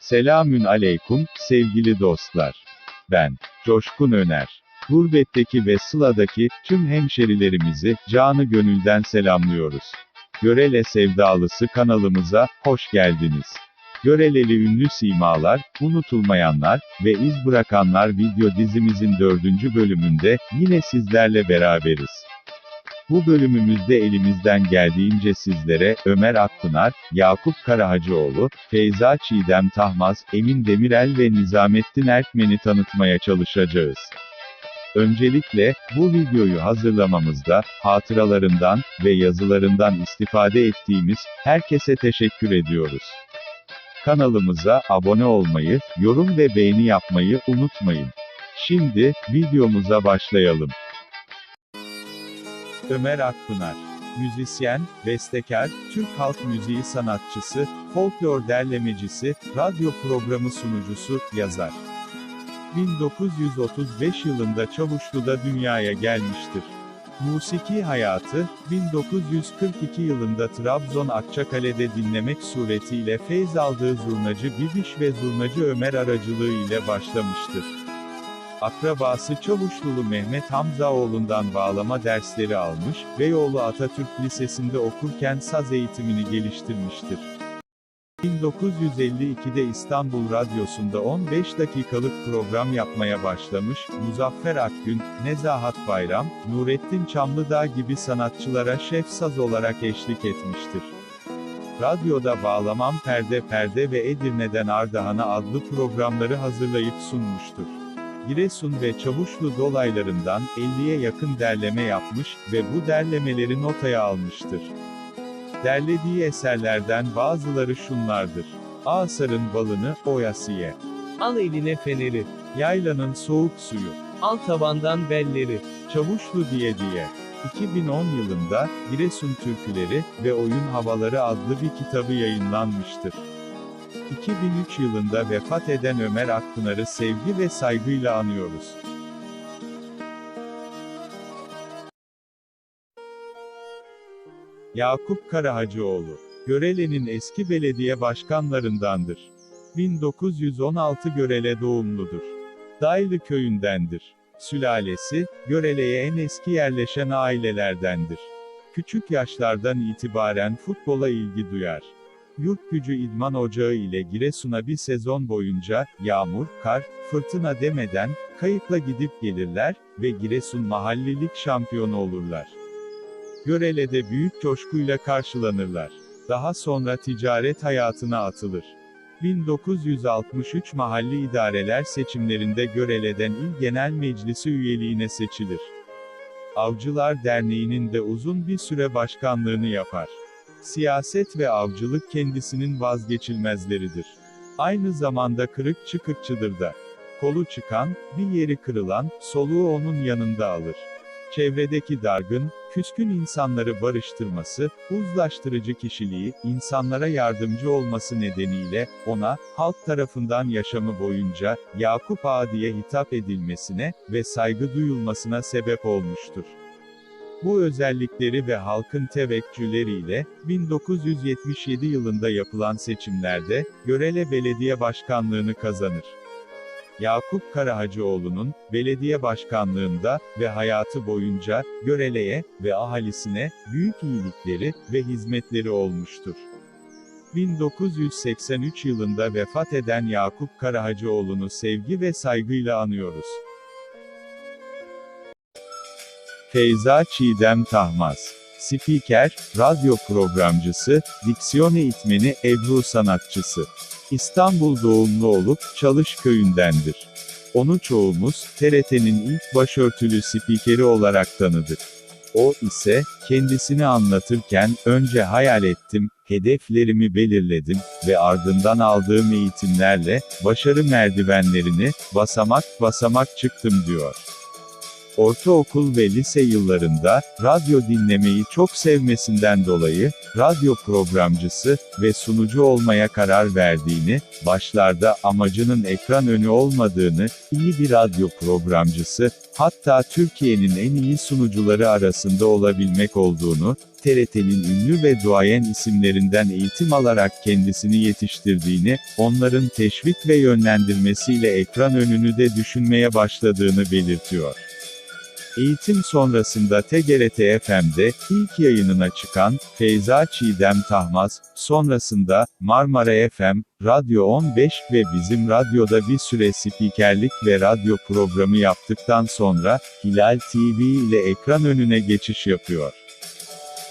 Selamün aleyküm, sevgili dostlar. Ben, Coşkun Öner. Gurbetteki ve Sıla'daki, tüm hemşerilerimizi, canı gönülden selamlıyoruz. Görele Sevdalısı kanalımıza, hoş geldiniz. Göreleli ünlü simalar, unutulmayanlar ve iz bırakanlar video dizimizin dördüncü bölümünde, yine sizlerle beraberiz. Bu bölümümüzde elimizden geldiğince sizlere, Ömer Akpınar, Yakup Karahacıoğlu, Feyza Çiğdem Tahmaz, Emin Demirel ve Nizamettin Erkmen'i tanıtmaya çalışacağız. Öncelikle, bu videoyu hazırlamamızda, hatıralarından ve yazılarından istifade ettiğimiz, herkese teşekkür ediyoruz. Kanalımıza abone olmayı, yorum ve beğeni yapmayı unutmayın. Şimdi, videomuza başlayalım. Ömer Akpınar Müzisyen, bestekar, Türk halk müziği sanatçısı, folklor derlemecisi, radyo programı sunucusu, yazar. 1935 yılında Çavuşlu'da dünyaya gelmiştir. Musiki hayatı, 1942 yılında Trabzon Akçakale'de dinlemek suretiyle feyz aldığı zurnacı Bibiş ve zurnacı Ömer aracılığı ile başlamıştır. Akrabası Çavuşlulu Mehmet Hamzaoğlu'ndan bağlama dersleri almış, Beyoğlu Atatürk Lisesi'nde okurken saz eğitimini geliştirmiştir. 1952'de İstanbul Radyosu'nda 15 dakikalık program yapmaya başlamış, Muzaffer Akgün, Nezahat Bayram, Nurettin Çamlıdağ gibi sanatçılara şef saz olarak eşlik etmiştir. Radyoda Bağlamam Perde Perde ve Edirne'den Ardahan'a adlı programları hazırlayıp sunmuştur. Giresun ve Çavuşlu dolaylarından 50'ye yakın derleme yapmış ve bu derlemeleri notaya almıştır. Derlediği eserlerden bazıları şunlardır. Asar'ın balını, oyasıye. Al eline feneri, Yaylanın soğuk suyu. al tavandan belleri. Çavuşlu diye diye. 2010 yılında, Giresun Türküleri ve Oyun Havaları adlı bir kitabı yayınlanmıştır. 2003 yılında vefat eden Ömer Akpınar'ı sevgi ve saygıyla anıyoruz. Yakup Karahacıoğlu, Görele'nin eski belediye başkanlarındandır. 1916 Görele doğumludur. Daylı köyündendir. Sülalesi, Görele'ye en eski yerleşen ailelerdendir. Küçük yaşlardan itibaren futbola ilgi duyar. Yurt gücü idman ocağı ile Giresun'a bir sezon boyunca, yağmur, kar, fırtına demeden, kayıkla gidip gelirler ve Giresun mahallelik şampiyonu olurlar. Görele'de büyük coşkuyla karşılanırlar. Daha sonra ticaret hayatına atılır. 1963 mahalli idareler seçimlerinde Görele'den İl Genel Meclisi üyeliğine seçilir. Avcılar Derneği'nin de uzun bir süre başkanlığını yapar. Siyaset ve avcılık kendisinin vazgeçilmezleridir. Aynı zamanda kırık çıkıkçıdır da. Kolu çıkan, bir yeri kırılan, soluğu onun yanında alır. Çevredeki dargın, küskün insanları barıştırması, uzlaştırıcı kişiliği, insanlara yardımcı olması nedeniyle, ona, halk tarafından yaşamı boyunca, Yakup Ağa diye hitap edilmesine ve saygı duyulmasına sebep olmuştur. Bu özellikleri ve halkın teveccühleriyle, 1977 yılında yapılan seçimlerde, Görele Belediye Başkanlığını kazanır. Yakup Karahacıoğlu'nun, belediye başkanlığında ve hayatı boyunca, Görele'ye ve ahalisine, büyük iyilikleri ve hizmetleri olmuştur. 1983 yılında vefat eden Yakup Karahacıoğlu'nu sevgi ve saygıyla anıyoruz. Feyza Çiğdem Tahmaz Spiker, radyo programcısı, diksiyon eğitmeni, Ebru sanatçısı. İstanbul doğumlu olup, Çalış köyündendir. Onu çoğumuz, TRT'nin ilk başörtülü spikeri olarak tanıdık. O ise, kendisini anlatırken, önce hayal ettim, hedeflerimi belirledim ve ardından aldığım eğitimlerle, başarı merdivenlerini, basamak basamak çıktım diyor. Ortaokul ve lise yıllarında, radyo dinlemeyi çok sevmesinden dolayı, radyo programcısı ve sunucu olmaya karar verdiğini, başlarda amacının ekran önü olmadığını, iyi bir radyo programcısı, hatta Türkiye'nin en iyi sunucuları arasında olabilmek olduğunu, TRT'nin ünlü ve duayen isimlerinden eğitim alarak kendisini yetiştirdiğini, onların teşvik ve yönlendirmesiyle ekran önünü de düşünmeye başladığını belirtiyor. Eğitim sonrasında TGRT FM'de, ilk yayınına çıkan, Feyza Çiğdem Tahmaz, sonrasında, Marmara FM, Radyo 15 ve Bizim Radyo'da bir süre spikerlik ve radyo programı yaptıktan sonra, Hilal TV ile ekran önüne geçiş yapıyor.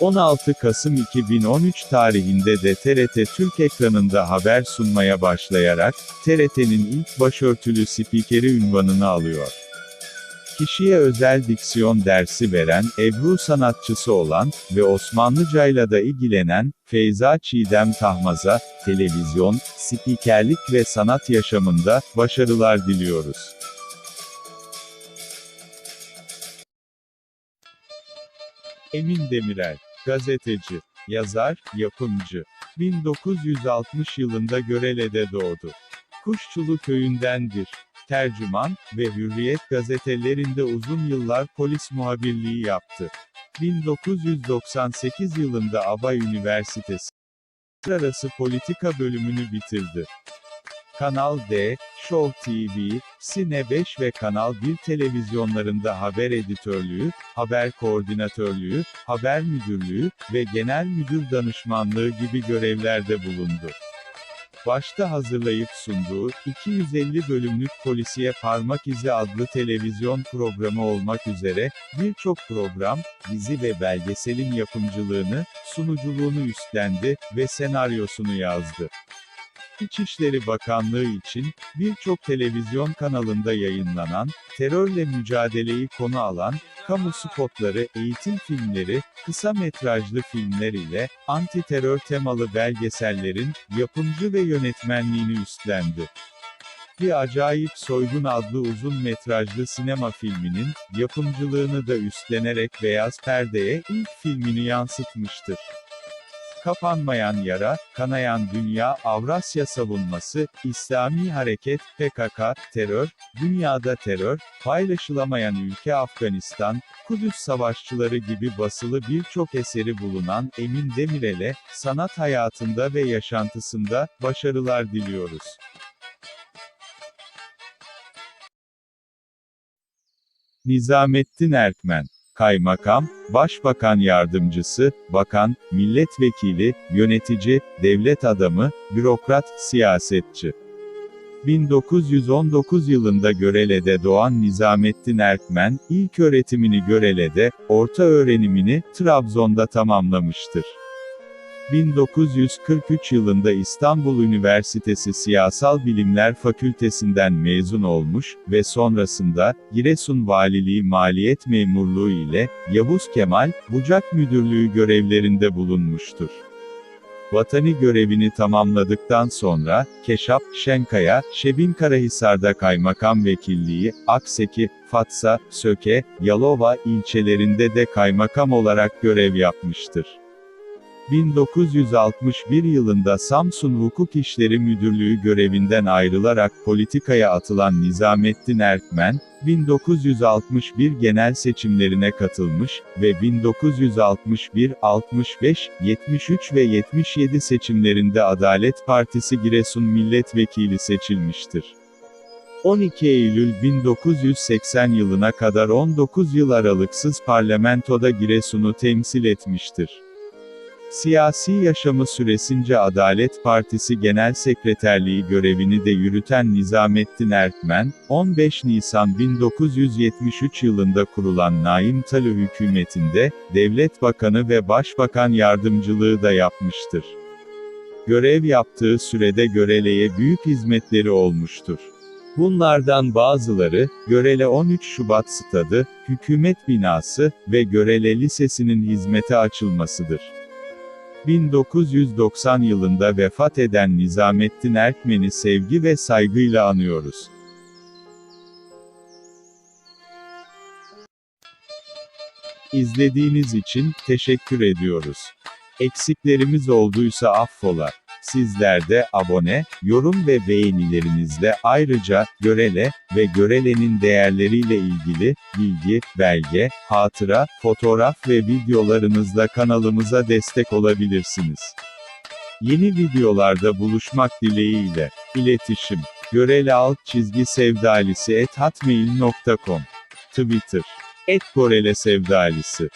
16 Kasım 2013 tarihinde de TRT Türk ekranında haber sunmaya başlayarak, TRT'nin ilk başörtülü spikeri ünvanını alıyor. Kişiye özel diksiyon dersi veren, Ebru sanatçısı olan ve Osmanlıcayla da ilgilenen Feyza Çiğdem Tahmaz'a televizyon, spikerlik ve sanat yaşamında başarılar diliyoruz. Emin Demirel, gazeteci, yazar, yapımcı. 1960 yılında Görele'de doğdu. Kuşçulu köyündendir. Tercüman ve Hürriyet gazetelerinde uzun yıllar polis muhabirliği yaptı. 1998 yılında Aba Üniversitesi Uluslararası Politika bölümünü bitirdi. Kanal D, Show TV, Sine 5 ve Kanal 1 televizyonlarında haber editörlüğü, haber koordinatörlüğü, haber müdürlüğü ve genel müdür danışmanlığı gibi görevlerde bulundu. Başta hazırlayıp sunduğu, 250 bölümlük Polisiye Parmak İzi adlı televizyon programı olmak üzere, birçok program, dizi ve belgeselin yapımcılığını, sunuculuğunu üstlendi ve senaryosunu yazdı. İçişleri Bakanlığı için, birçok televizyon kanalında yayınlanan, terörle mücadeleyi konu alan, kamu spotları, eğitim filmleri, kısa metrajlı filmler ile, anti-terör temalı belgesellerin, yapımcı ve yönetmenliğini üstlendi. Bir Acayip Soygun adlı uzun metrajlı sinema filminin, yapımcılığını da üstlenerek Beyaz Perde'ye ilk filmini yansıtmıştır. Kapanmayan Yara, Kanayan Dünya, Avrasya Savunması, İslami Hareket, PKK, Terör, Dünyada Terör, Paylaşılamayan Ülke Afganistan, Kudüs Savaşçıları gibi basılı birçok eseri bulunan Emin Demirel'e, sanat hayatında ve yaşantısında, başarılar diliyoruz. Nizamettin Erkmen Kaymakam, Başbakan Yardımcısı, Bakan, Milletvekili, Yönetici, Devlet Adamı, Bürokrat, Siyasetçi. 1919 yılında Görele'de doğan Nizamettin Erkmen, ilk öğretimini Görele'de, orta öğrenimini Trabzon'da tamamlamıştır. 1943 yılında İstanbul Üniversitesi Siyasal Bilimler Fakültesinden mezun olmuş ve sonrasında Giresun Valiliği Maliyet Memurluğu ile Yavuz Kemal Bucak Müdürlüğü görevlerinde bulunmuştur. Vatani görevini tamamladıktan sonra, Keşap, Şenkaya, Şebin Karahisar'da kaymakam vekilliği, Akseki, Fatsa, Söke, Yalova ilçelerinde de kaymakam olarak görev yapmıştır. 1961 yılında Samsun Hukuk İşleri Müdürlüğü görevinden ayrılarak politikaya atılan Nizamettin Erkmen, 1961 genel seçimlerine katılmış ve 1961, 65, 73 ve 77 seçimlerinde Adalet Partisi Giresun Milletvekili seçilmiştir. 12 Eylül 1980 yılına kadar 19 yıl aralıksız parlamentoda Giresun'u temsil etmiştir. Siyasi yaşamı süresince Adalet Partisi Genel Sekreterliği görevini de yürüten Nizamettin Erkmen, 15 Nisan 1973 yılında kurulan Naim Talı hükümetinde, Devlet Bakanı ve Başbakan Yardımcılığı da yapmıştır. Görev yaptığı sürede Görele'ye büyük hizmetleri olmuştur. Bunlardan bazıları, Görele 13 Şubat Stadı, hükümet binası ve Görele Lisesi'nin hizmete açılmasıdır. 1990 yılında vefat eden Nizamettin Erkmen'i sevgi ve saygıyla anıyoruz. İzlediğiniz için teşekkür ediyoruz. Eksiklerimiz olduysa affola. Sizler de abone, yorum ve beğenilerinizle ayrıca Görele ve Görele'nin değerleriyle ilgili bilgi, belge, hatıra, fotoğraf ve videolarınızla kanalımıza destek olabilirsiniz. Yeni videolarda buluşmak dileğiyle. İletişim Görele alt çizgi sevdalisi et hotmail.com Twitter et Gorele sevdalisi